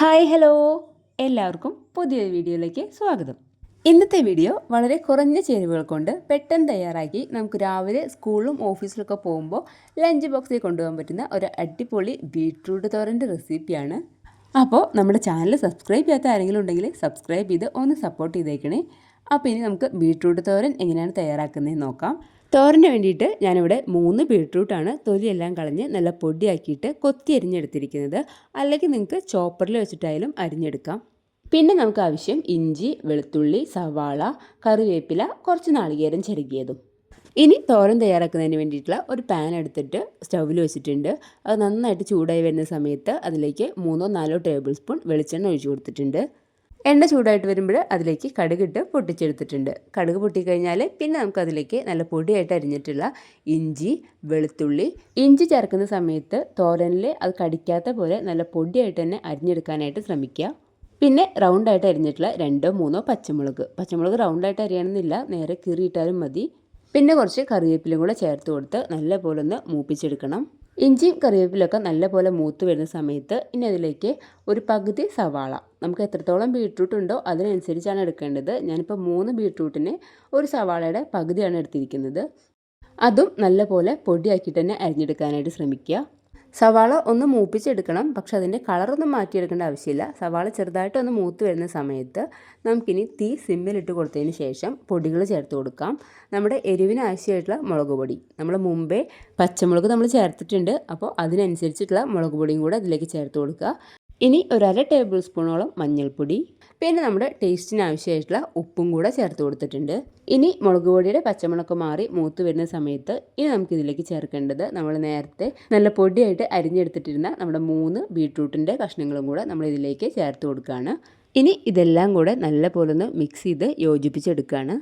Hi hello. എല്ലാവർക്കും പുതിയൊരു വീഡിയോയിലേക്ക് സ്വാഗതം. ഇന്നത്തെ വീഡിയോ വളരെ കുറഞ്ഞ ചേരുവകൾ കൊണ്ട് പെട്ടെന്ന് തയ്യാറാക്കി നമുക്ക് രാവിലെ സ്കൂളിലും ഓഫീസിലൊക്കെ പോകുമ്പോൾ ലഞ്ച് ബോക്സിൽ കൊണ്ടുപോകാൻ പറ്റുന്ന ഒരു അടിപൊളി ബീട്രൂട്ട് തോരന്റെ റെസിപ്പിയാണ് അപ്പോൾ നമ്മുടെ ചാനൽ സബ്സ്ക്രൈബ് ചെയ്യാത്ത ആരെങ്കിലും ഉണ്ടെങ്കിൽ സബ്സ്ക്രൈബ് ചെയ്ത് ഒന്ന് സപ്പോർട്ട് ചെയ്തേക്കണേ. അപ്പോൾ ഇനി നമുക്ക് ബീട്രൂട്ട് തോരൻ എങ്ങനെയാണ് തയ്യാറാക്കുന്നതെന്ന് നോക്കാം. തോരന് വേണ്ടിയിട്ട് ഞാനിവിടെ മൂന്ന് ബീട്രൂട്ടാണ് തൊലിയെല്ലാം കളഞ്ഞ് നല്ല പൊടിയാക്കിയിട്ട് കൊത്തി അരിഞ്ഞെടുത്തിരിക്കുന്നത്. അല്ലെങ്കിൽ നിങ്ങൾക്ക് ചോപ്പറിൽ വെച്ചിട്ടായാലും അരിഞ്ഞെടുക്കാം. പിന്നെ നമുക്ക് ആവശ്യം ഇഞ്ചി വെളുത്തുള്ളി സവാള കറിവേപ്പില കുറച്ച് നാളികേരം ചെറുകിയതും. ഇനി തോരൻ തയ്യാറാക്കുന്നതിന് വേണ്ടിയിട്ടുള്ള ഒരു പാൻ എടുത്തിട്ട് സ്റ്റൗവിൽ വെച്ചിട്ടുണ്ട്. അത് നന്നായിട്ട് ചൂടായി വരുന്ന സമയത്ത് അതിലേക്ക് മൂന്നോ നാലോ ടേബിൾ സ്പൂൺ വെളിച്ചെണ്ണ ഒഴിച്ചു കൊടുത്തിട്ടുണ്ട്. എണ്ണ ചൂടായിട്ട് വരുമ്പോൾ അതിലേക്ക് കടുകിട്ട് പൊട്ടിച്ചെടുത്തിട്ടുണ്ട്. കടുക് പൊട്ടിക്കഴിഞ്ഞാൽ പിന്നെ നമുക്കതിലേക്ക് നല്ല പൊടിയായിട്ട് അരിഞ്ഞിട്ടുള്ള ഇഞ്ചി വെളുത്തുള്ളി ഇഞ്ചി ചേർക്കുന്ന സമയത്ത് തോരനിൽ അത് കടിക്കാത്ത പോലെ നല്ല പൊടിയായിട്ട് തന്നെ അരിഞ്ഞെടുക്കാനായിട്ട് ശ്രമിക്കുക. പിന്നെ റൗണ്ടായിട്ട് അരിഞ്ഞിട്ടുള്ള രണ്ടോ മൂന്നോ പച്ചമുളക്. പച്ചമുളക് റൗണ്ടായിട്ട് അരിയണമെന്നില്ല നേരെ കീറിയിട്ടാലും മതി. പിന്നെ കുറച്ച് കറിവേപ്പിലും കൂടെ ചേർത്ത് കൊടുത്ത് നല്ലപോലെ ഒന്ന് മൂപ്പിച്ചെടുക്കണം. ഇഞ്ചിയും കറിവേപ്പിലൊക്കെ നല്ലപോലെ മൂത്ത് വരുന്ന സമയത്ത് ഇനി അതിലേക്ക് ഒരു പകുതി സവാള. നമുക്ക് എത്രത്തോളം ബീട്രൂട്ട് ഉണ്ടോ അതിനനുസരിച്ചാണ് എടുക്കേണ്ടത്. ഞാനിപ്പോൾ മൂന്ന് ബീട്രൂട്ടിന് ഒരു സവാളയുടെ പകുതിയാണ് എടുത്തിരിക്കുന്നത്. അതും നല്ലപോലെ പൊടിയാക്കിയിട്ട് തന്നെ അരിഞ്ഞെടുക്കാനായിട്ട് ശ്രമിക്കുക. സവാള ഒന്ന് മൂപ്പിച്ചെടുക്കണം. പക്ഷെ അതിന്റെ കളറൊന്നും മാറ്റിയെടുക്കേണ്ട ആവശ്യമില്ല. സവാള ചെറുതായിട്ട് ഒന്ന് മൂത്ത് വരുന്ന സമയത്ത് നമുക്കിനി തീ സിമ്മിലിട്ട് കൊടുത്തതിന് ശേഷം പൊടികൾ ചേർത്ത് കൊടുക്കാം. നമ്മുടെ എരിവിന് ആവശ്യമായിട്ടുള്ള മുളക് പൊടി. നമ്മൾ മുമ്പേ പച്ചമുളക് നമ്മൾ ചേർത്തിട്ടുണ്ട്. അപ്പോൾ അതിനനുസരിച്ചിട്ടുള്ള മുളക് പൊടിയും കൂടെ അതിലേക്ക് ചേർത്ത് കൊടുക്കുക. ഇനി ഒരര ടേബിൾ സ്പൂണോളം മഞ്ഞൾപ്പൊടി. പിന്നെ നമ്മുടെ ടേസ്റ്റിന് ആവശ്യമായിട്ടുള്ള ഉപ്പും കൂടെ ചേർത്ത് കൊടുത്തിട്ടുണ്ട്. ഇനി മുളക് പൊടിയുടെ പച്ചമുളക് മാറി മൂത്ത് വരുന്ന സമയത്ത് ഇനി നമുക്ക് ഇതിലേക്ക് ചേർക്കേണ്ടത് നമ്മൾ നേരത്തെ നല്ല പൊടിയായിട്ട് അരിഞ്ഞെടുത്തിട്ടിരുന്ന നമ്മുടെ മൂന്ന് ബീട്രൂട്ടിന്റെ കഷ്ണങ്ങളും കൂടെ നമ്മൾ ഇതിലേക്ക് ചേർത്ത് കൊടുക്കുകയാണ്. ഇനി ഇതെല്ലാം കൂടെ നല്ല പോലെ ഒന്ന് മിക്സ് ചെയ്ത് യോജിപ്പിച്ചെടുക്കുകയാണ്.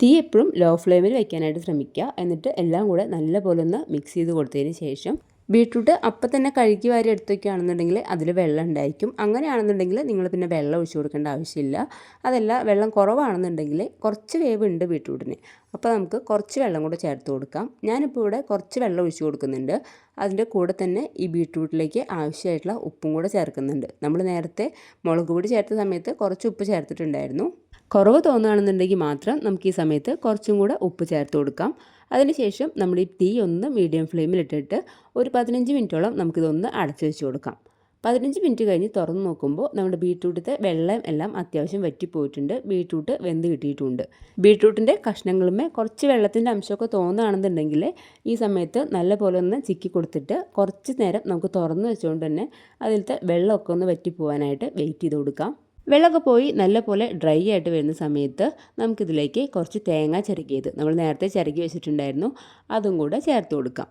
തീ എപ്പോഴും ലോ ഫ്ലെയിമിൽ വെക്കാനായിട്ട് ശ്രമിക്കുക. എന്നിട്ട് എല്ലാം കൂടെ നല്ല പോലെ ഒന്ന് മിക്സ് ചെയ്ത് കൊടുത്തതിന് ശേഷം ബീട്രൂട്ട് അപ്പം തന്നെ കഴുകി വാരി എടുത്തൊക്കെയാണെന്നുണ്ടെങ്കിൽ അതിൽ വെള്ളം ഉണ്ടായിരിക്കും. അങ്ങനെയാണെന്നുണ്ടെങ്കിൽ നിങ്ങൾ പിന്നെ വെള്ളം ഒഴിച്ചു കൊടുക്കേണ്ട ആവശ്യമില്ല. അതല്ല വെള്ളം കുറവാണെന്നുണ്ടെങ്കിൽ കുറച്ച് വേവ് ഉണ്ട് ബീട്രൂട്ടിന്. അപ്പോൾ നമുക്ക് കുറച്ച് വെള്ളം കൂടെ ചേർത്ത് കൊടുക്കാം. ഞാനിപ്പോൾ ഇവിടെ കുറച്ച് വെള്ളം ഒഴിച്ചു കൊടുക്കുന്നുണ്ട്. അതിന്റെ കൂടെ തന്നെ ഈ ബീട്രൂട്ടിലേക്ക് ആവശ്യമായിട്ടുള്ള ഉപ്പും കൂടെ ചേർക്കുന്നുണ്ട്. നമ്മൾ നേരത്തെ മുളക് പൊടി ചേർത്ത സമയത്ത് കുറച്ച് ഉപ്പ് ചേർത്തിട്ടുണ്ടായിരുന്നു. കുറവ് തോന്നുകയാണെന്നുണ്ടെങ്കിൽ മാത്രം നമുക്ക് ഈ സമയത്ത് കുറച്ചും കൂടെ ഉപ്പ് ചേർത്ത് കൊടുക്കാം. അതിനുശേഷം നമ്മൾ ഈ തീ ഒന്ന് മീഡിയം ഫ്ലെയിമിലിട്ടിട്ട് ഒരു പതിനഞ്ച് മിനിറ്റോളം നമുക്കിതൊന്ന് അടച്ചു വെച്ച് കൊടുക്കാം. പതിനഞ്ച് മിനിറ്റ് കഴിഞ്ഞ് തുറന്ന് നോക്കുമ്പോൾ നമ്മുടെ ബീട്രൂട്ടിന്റെ വെള്ളം എല്ലാം അത്യാവശ്യം വറ്റിപ്പോയിട്ടുണ്ട്. ബീട്രൂട്ട് വെന്ത് കിട്ടിയിട്ടുണ്ട്. ബീട്രൂട്ടിന്റെ കഷ്ണങ്ങളുമേ കുറച്ച് വെള്ളത്തിന്റെ അംശമൊക്കെ തോന്നുകയാണെന്നുണ്ടെങ്കിൽ ഈ സമയത്ത് നല്ല പോലെ ഒന്ന് ചിക്കി കൊടുത്തിട്ട് കുറച്ച് നേരം നമുക്ക് തുറന്ന് വെച്ചുകൊണ്ട് തന്നെ അതിലത്തെ വെള്ളമൊക്കെ ഒന്ന് വറ്റിപ്പോവാനായിട്ട് വെയിറ്റ് ചെയ്ത് കൊടുക്കാം. വെള്ളമൊക്കെ പോയി നല്ലപോലെ ഡ്രൈ ആയിട്ട് വരുന്ന സമയത്ത് നമുക്കിതിലേക്ക് കുറച്ച് തേങ്ങ ചിരകിയത്. നമ്മൾ നേരത്തെ ചിരകി വെച്ചിട്ടുണ്ടായിരുന്നു. അതും കൂടെ ചേർത്ത് കൊടുക്കാം.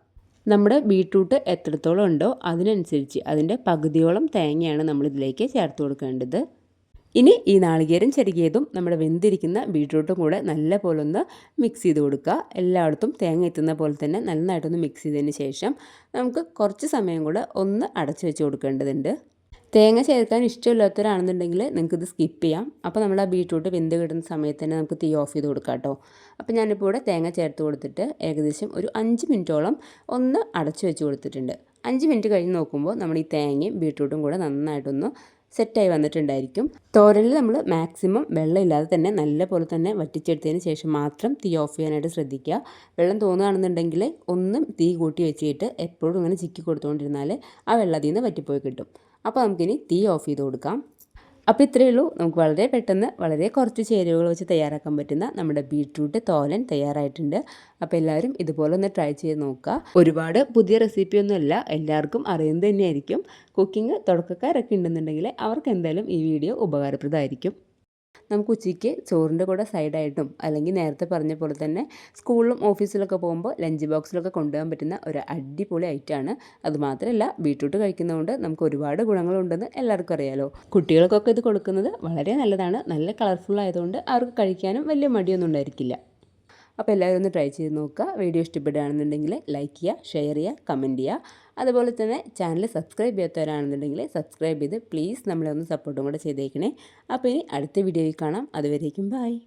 നമ്മുടെ ബീട്രൂട്ട് എത്രത്തോളം ഉണ്ടോ അതിനനുസരിച്ച് അതിന്റെ പകുതിയോളം തേങ്ങയാണ് നമ്മളിതിലേക്ക് ചേർത്ത് കൊടുക്കേണ്ടത്. ഇനി ഈ നാളികേരം ചെറുകിയതും നമ്മുടെ വെന്തിരിക്കുന്ന ബീട്രൂട്ടും കൂടെ നല്ല പോലെ ഒന്ന് മിക്സ് ചെയ്ത് കൊടുക്കുക. എല്ലായിടത്തും തേങ്ങ എത്തുന്ന പോലെ തന്നെ നന്നായിട്ടൊന്ന് മിക്സ് ചെയ്തതിന് ശേഷം നമുക്ക് കുറച്ച് സമയം കൂടെ ഒന്ന് അടച്ചു വെച്ച് കൊടുക്കേണ്ടതുണ്ട്. തേങ്ങ ചേർക്കാൻ ഇഷ്ടമില്ലാത്തവരാണെന്നുണ്ടെങ്കിൽ നിങ്ങൾക്ക് ഇത് സ്കിപ്പ് ചെയ്യാം. അപ്പോൾ നമ്മൾ ആ ബീട്രൂട്ട് വെന്ത് കിട്ടുന്ന സമയത്ത് തന്നെ നമുക്ക് തീ ഓഫ് ചെയ്ത് കൊടുക്കാം കേട്ടോ. അപ്പോൾ ഞാനിപ്പോൾ ഇവിടെ തേങ്ങ ചേർത്ത് കൊടുത്തിട്ട് ഏകദേശം ഒരു അഞ്ച് മിനിറ്റോളം ഒന്ന് അടച്ചു വെച്ച് കൊടുത്തിട്ടുണ്ട്. അഞ്ച് മിനിറ്റ് കഴിഞ്ഞ് നോക്കുമ്പോൾ നമ്മൾ ഈ തേങ്ങയും ബീട്രൂട്ടും കൂടെ നന്നായിട്ടൊന്ന് സെറ്റായി വന്നിട്ടുണ്ടായിരിക്കും. തോരലിൽ നമ്മൾ മാക്സിമം വെള്ളമില്ലാതെ തന്നെ നല്ല പോലെ തന്നെ വറ്റിച്ചെടുത്തതിന് ശേഷം മാത്രം തീ ഓഫ് ചെയ്യാനായിട്ട് ശ്രദ്ധിക്കുക. വെള്ളം തോന്നുകയാണെന്നുണ്ടെങ്കിൽ ഒന്നും തീ കൂട്ടി വെച്ചിട്ട് എപ്പോഴും ഇങ്ങനെ ചിക്കി കൊടുത്തുകൊണ്ടിരുന്നാൽ ആ വെള്ളത്തിൽ നിന്ന് വറ്റിപ്പോയി കിട്ടും. അപ്പോൾ നമുക്കിനി തീ ഓഫ് ചെയ്ത് കൊടുക്കാം. അപ്പോൾ ഇത്രയേ ഉള്ളൂ. നമുക്ക് വളരെ പെട്ടെന്ന് വളരെ കുറച്ച് ചേരുവകൾ വെച്ച് തയ്യാറാക്കാൻ പറ്റുന്ന നമ്മുടെ ബീട്രൂട്ട് തോലൻ തയ്യാറായിട്ടുണ്ട്. അപ്പോൾ എല്ലാവരും ഇതുപോലെ ഒന്ന് ട്രൈ ചെയ്ത് നോക്കുക. ഒരുപാട് പുതിയ റെസിപ്പിയൊന്നുമല്ല എല്ലാവർക്കും അറിയുന്നത് തന്നെയായിരിക്കും. കുക്കിംഗ് തുടക്കക്കാരൊക്കെ ഉണ്ടെന്നുണ്ടെങ്കിൽ അവർക്ക് എന്തായാലും ഈ വീഡിയോ ഉപകാരപ്രദമായിരിക്കും. നമുക്ക് ഉച്ചയ്ക്ക് ചോറിന്റെ കൂടെ സൈഡായിട്ടും അല്ലെങ്കിൽ നേരത്തെ പറഞ്ഞ പോലെ തന്നെ സ്കൂളിലും ഓഫീസിലൊക്കെ പോകുമ്പോൾ ലഞ്ച് ബോക്സിലൊക്കെ കൊണ്ടുപോകാൻ പറ്റുന്ന ഒരു അടിപൊളി ഐറ്റമാണ്. അതുമാത്രമല്ല ബീട്രൂട്ട് കഴിക്കുന്നതുകൊണ്ട് നമുക്ക് ഒരുപാട് ഗുണങ്ങളുണ്ടെന്ന് എല്ലാവർക്കും അറിയാലോ. കുട്ടികൾക്കൊക്കെ ഇത് കൊടുക്കുന്നത് വളരെ നല്ലതാണ്. നല്ല കളർഫുൾ ആയതുകൊണ്ട് അവർക്ക് കഴിക്കാനും വലിയ മടിയൊന്നും ഉണ്ടായിരിക്കില്ല. അപ്പോൾ എല്ലാവരും ഒന്ന് ട്രൈ ചെയ്ത് നോക്കുക. വീഡിയോ ഇഷ്ടപ്പെടുകയാണെന്നുണ്ടെങ്കിൽ ലൈക്ക് ചെയ്യുക ഷെയർ ചെയ്യുക കമന്റ് ചെയ്യുക. അതുപോലെ തന്നെ ചാനൽ സബ്സ്ക്രൈബ് ചെയ്യാത്തവരാണെന്നുണ്ടെങ്കിൽ സബ്സ്ക്രൈബ് ചെയ്ത് പ്ലീസ് നമ്മളെ ഒന്ന് സപ്പോർട്ടും കൂടെ ചെയ്തേക്കണേ. അപ്പോൾ ഇനി അടുത്ത വീഡിയോയിൽ കാണാം. അതുവരേക്കും ബായ്